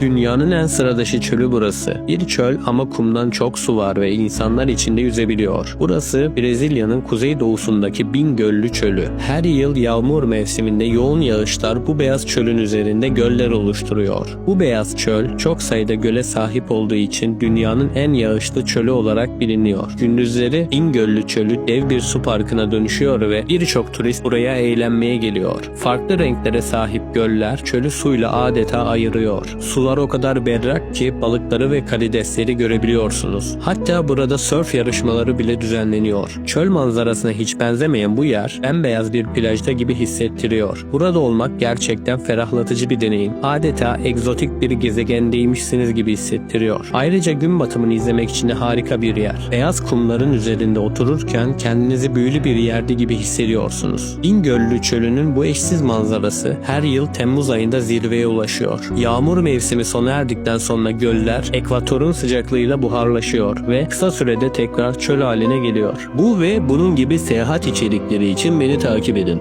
Dünyanın en sıradışı çölü burası. Bir çöl ama kumdan çok su var ve insanlar içinde yüzebiliyor. Burası Brezilya'nın kuzeydoğusundaki Bin Göllü Çölü. Her yıl yağmur mevsiminde yoğun yağışlar bu beyaz çölün üzerinde göller oluşturuyor. Bu beyaz çöl çok sayıda göle sahip olduğu için dünyanın en yağışlı çölü olarak biliniyor. Gündüzleri Bin Göllü Çölü dev bir su parkına dönüşüyor ve birçok turist buraya eğlenmeye geliyor. Farklı renklere sahip göller çölü suyla adeta ayırıyor. Sular o kadar berrak ki balıkları ve karidesleri görebiliyorsunuz. Hatta burada sörf yarışmaları bile düzenleniyor. Çöl manzarasına hiç benzemeyen bu yer bembeyaz bir plajda gibi hissettiriyor. Burada olmak gerçekten ferahlatıcı bir deneyim. Adeta egzotik bir gezegendeymişsiniz gibi hissettiriyor. Ayrıca gün batımını izlemek için de harika bir yer. Beyaz kumların üzerinde otururken kendinizi büyülü bir yerde gibi hissediyorsunuz. İngöllü Çölü'nün bu eşsiz manzarası her yıl Temmuz ayında zirveye ulaşıyor. Yağmur mevsimi sona erdikten sonra göller ekvatorun sıcaklığıyla buharlaşıyor ve kısa sürede tekrar çöl haline geliyor. Bu ve bunun gibi seyahat içerikleri için beni takip edin.